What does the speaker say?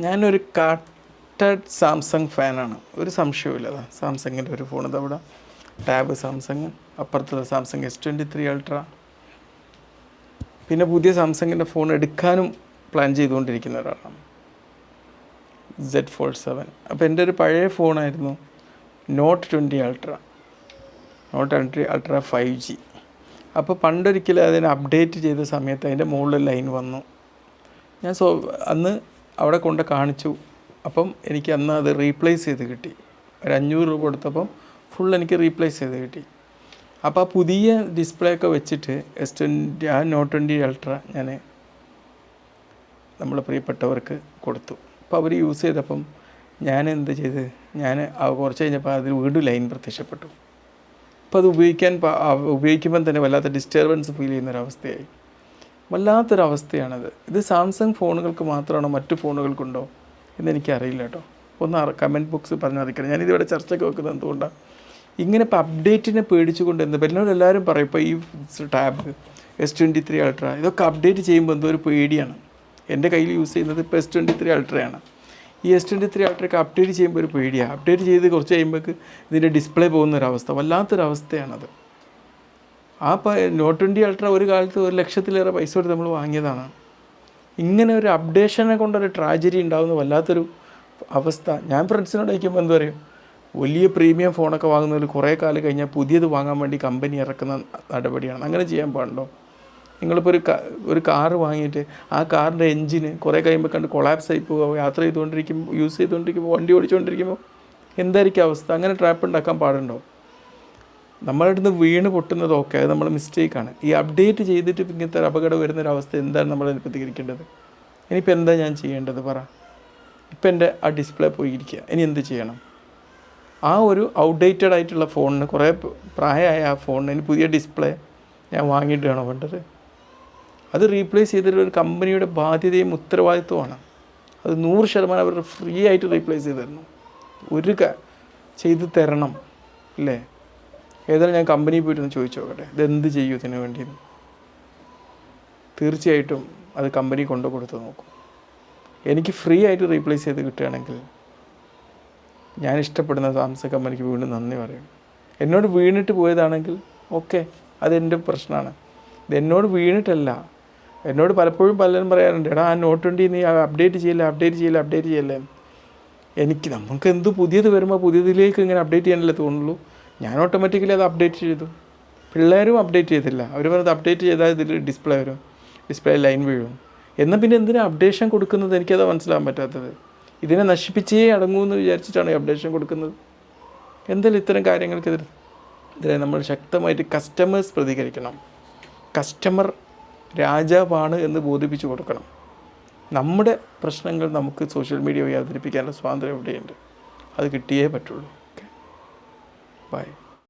ഞാനൊരു കാട്ടഡ് സാംസങ് ഫാനാണ് ഒരു സംശയവുമില്ല. അതാ സാംസങ്ങിന്റെ ഒരു ഫോൺ ഇതവിടെ tab Samsung അപ്പുറത്തത് Samsung S twenty three ultra പിന്നെ പുതിയ സാംസങ്ങിന്റെ ഫോൺ എടുക്കാനും പ്ലാൻ ചെയ്തുകൊണ്ടിരിക്കുന്ന ഒരാളാണ്. സെഡ് ഫോൾ സെവൻ അപ്പോൾ എന്റെ ഒരു പഴയ ഫോണായിരുന്നു note twenty ultra note twenty ultra five G അപ്പോൾ പണ്ടൊരിക്കലും അതിനെ അപ്ഡേറ്റ് ചെയ്ത സമയത്ത് അതിന്റെ മുകളിൽ ലൈൻ വന്നു. ഞാൻ സോ അന്ന് അവിടെ കൊണ്ട് കാണിച്ചു. അപ്പം എനിക്ക് അന്ന് അത് റീപ്ലേസ് ചെയ്ത് കിട്ടി. ഒരു അഞ്ഞൂറ് രൂപ കൊടുത്തപ്പം ഫുൾ എനിക്ക് റീപ്ലേസ് ചെയ്ത് കിട്ടി. അപ്പോൾ ആ പുതിയ ഡിസ്പ്ലേ ഒക്കെ വെച്ചിട്ട് എസ് ട്വന്റി ആ നോട്ട് ട്വന്റി അൾട്ര ഞാൻ നമ്മൾ പ്രിയപ്പെട്ടവർക്ക് കൊടുത്തു. അപ്പോൾ അവർ യൂസ് ചെയ്തപ്പം ഞാൻ എന്ത് ചെയ്ത്? ഞാൻ കുറച്ച് കഴിഞ്ഞപ്പോൾ അതിൽ വീണ്ടും ലൈൻ പ്രത്യക്ഷപ്പെട്ടു. അപ്പോൾ അത് ഉപയോഗിക്കാൻ ഉപയോഗിക്കുമ്പം തന്നെ വല്ലാത്ത ഡിസ്റ്റർബൻസ് ഫീൽ ചെയ്യുന്നൊരവസ്ഥയായി വല്ലാത്തൊരവസ്ഥയാണത്. ഇത് സാംസങ് ഫോണുകൾക്ക് മാത്രമാണോ മറ്റു ഫോണുകൾക്കുണ്ടോ എന്ന് എനിക്കറിയില്ല കേട്ടോ. ഒന്ന് കമന്റ് ബോക്സ് പറഞ്ഞറിയിക്കണം. ഞാനിതിവിടെ ചർച്ചയ്ക്ക് വെക്കുന്നത് എന്തുകൊണ്ടാണ് ഇങ്ങനെ ഇപ്പോൾ അപ്ഡേറ്റിനെ പേടിച്ചുകൊണ്ട് എന്ത് എല്ലാവരും പറയും ഇപ്പോൾ ഈ tab S twenty three ultra ഇതൊക്കെ അപ്ഡേറ്റ് ചെയ്യുമ്പോൾ എന്തോ ഒരു പേടിയാണ്. എന്റെ കയ്യിൽ യൂസ് ചെയ്യുന്നത് ഇപ്പോൾ എസ് ട്വന്റി ത്രീ അൾട്രയാണ് ഈ എസ് ട്വന്റി ത്രീ അൾട്രയൊക്കെ അപ്ഡേറ്റ് ചെയ്യുമ്പോൾ ഒരു പേടിയാണ് അപ്ഡേറ്റ് ചെയ്ത് കുറച്ച് കഴിയുമ്പോഴേക്ക് ഇതിന്റെ ഡിസ്പ്ലേ പോകുന്നൊരവസ്ഥ വല്ലാത്തൊരവസ്ഥയാണത്. ആ നോട്ട് ട്വന്റി അൾട്ര ഒരു കാലത്ത് ഒരു ലക്ഷത്തിലേറെ പൈസ കൊടുത്ത് നമ്മൾ വാങ്ങിയതാണ്. ഇങ്ങനെ ഒരു അപ്ഡേഷനെ കൊണ്ടൊരു ട്രാജഡി ഉണ്ടാകുന്ന വല്ലാത്തൊരു അവസ്ഥ. ഞാൻ ഫ്രണ്ട്സിനോട് അയക്കുമ്പോൾ എന്താ പറയും? വലിയ പ്രീമിയം ഫോണൊക്കെ വാങ്ങുന്നതിൽ കുറേ കാലം കഴിഞ്ഞാൽ പുതിയത് വാങ്ങാൻ വേണ്ടി കമ്പനി ഇറക്കുന്ന നടപടിയാണ്. അങ്ങനെ ചെയ്യാൻ പാടുണ്ടോ? നിങ്ങളിപ്പോൾ ഒരു ഒരു കാറ് വാങ്ങിയിട്ട് ആ കാറിന്റെ എൻജിന് കുറേ കഴിയുമ്പോൾ കണ്ട് കൊളാപ്സ് ആയി പോകുക യാത്ര ചെയ്തുകൊണ്ടിരിക്കുമ്പോൾ യൂസ് ചെയ്തുകൊണ്ടിരിക്കുമ്പോൾ വണ്ടി ഓടിച്ചുകൊണ്ടിരിക്കുമ്പോൾ എന്തായിരിക്കും അവസ്ഥ? അങ്ങനെ ട്രാപ്പ് ഉണ്ടാക്കാൻ പാടുണ്ടോ? നമ്മളുടെ അടുത്ത് വീണ് പൊട്ടുന്നതൊക്കെ അത് നമ്മൾ മിസ്റ്റേക്കാണ് ഈ അപ്ഡേറ്റ് ചെയ്തിട്ട് ഇങ്ങനത്തെ ഒരു അപകടം വരുന്നൊരവസ്ഥ എന്താണ് നമ്മൾ പ്രതികരിക്കേണ്ടത്? ഇനിയിപ്പോൾ എന്താ ഞാൻ ചെയ്യേണ്ടത് പറ. ഇപ്പം എന്റെ ആ ഡിസ്പ്ലേ പോയിരിക്കുക ഇനി എന്ത് ചെയ്യണം? ആ ഒരു ഔട്ട്ഡേറ്റഡ് ആയിട്ടുള്ള ഫോണിന് കുറേ പ്രായമായ ആ ഫോണിന് ഇനി പുതിയ ഡിസ്പ്ലേ ഞാൻ വാങ്ങിയിട്ടാണോ വേണ്ടത്? അത് റീപ്ലേസ് ചെയ്തിട്ട് ഒരു കമ്പനിയുടെ ബാധ്യതയും ഉത്തരവാദിത്വമാണ് അത് നൂറ് ശതമാനം അവർ ഫ്രീ ആയിട്ട് റീപ്ലേസ് ചെയ്ത് തരണം ഒരു ചെയ്ത് തരണം. അല്ലേ? ഏതായാലും ഞാൻ കമ്പനിയിൽ പോയിട്ടൊന്ന് ചോദിച്ചു നോക്കട്ടെ. ഇതെന്ത് ചെയ്യും ഇതിന് വേണ്ടി? തീർച്ചയായിട്ടും അത് കമ്പനി കൊണ്ടു കൊടുത്ത് നോക്കും. എനിക്ക് ഫ്രീ ആയിട്ട് റീപ്ലേസ് ചെയ്ത് കിട്ടുകയാണെങ്കിൽ ഞാൻ ഇഷ്ടപ്പെടുന്ന സാംസങ് കമ്പനിക്ക് വീണ്ടും നന്ദി പറയും. എന്നോട് വീണിട്ട് പോയതാണെങ്കിൽ ഓക്കെ അതെന്റെ പ്രശ്നമാണ്. ഇത് എന്നോട് വീണിട്ടല്ല. എന്നോട് പലപ്പോഴും പലരും പറയാറുണ്ട് എടാ ആ നോട്ട് ട്വന്റി നീ അപ്ഡേറ്റ് ചെയ്യില്ല അപ്ഡേറ്റ് ചെയ്യില്ല അപ്ഡേറ്റ് ചെയ്യല്ലേ? എനിക്ക് നമുക്ക് എന്ത് പുതിയത് വരുമ്പോൾ പുതിയതിലേക്ക് ഇങ്ങനെ അപ്ഡേറ്റ് ചെയ്യാനല്ലേ തോന്നുള്ളൂ. ഞാൻ ഓട്ടോമാറ്റിക്കലി അത് അപ്ഡേറ്റ് ചെയ്തു. പിള്ളേരും അപ്ഡേറ്റ് ചെയ്തില്ല. അവർ പറഞ്ഞത് അപ്ഡേറ്റ് ചെയ്താൽ ഇതിൽ ഡിസ്പ്ലേ വരും. ഡിസ്പ്ലേ ലൈൻ വീഴും. എന്നാൽ പിന്നെ എന്തിനാ അപ്ഡേഷൻ കൊടുക്കുന്നത്? എനിക്കത് മനസ്സിലാകാൻ പറ്റാത്തത്. ഇതിനെ നശിപ്പിച്ചേ അടങ്ങൂ എന്ന് വിചാരിച്ചിട്ടാണ് ഈ അപ്ഡേഷൻ കൊടുക്കുന്നത്. എന്തായാലും ഇത്തരം കാര്യങ്ങൾക്കെതിരെ ഇതിനെ നമ്മൾ ശക്തമായിട്ട് കസ്റ്റമേഴ്സ് പ്രതികരിക്കണം. കസ്റ്റമർ രാജാവാണ് എന്ന് ബോധിപ്പിച്ചു കൊടുക്കണം. നമ്മുടെ പ്രശ്നങ്ങൾ നമുക്ക് സോഷ്യൽ മീഡിയ വഴി അവതരിപ്പിക്കാനുള്ള സ്വാതന്ത്ര്യം ഇവിടെയുണ്ട്. അത് കിട്ടിയേ പറ്റുള്ളൂ. Okay bye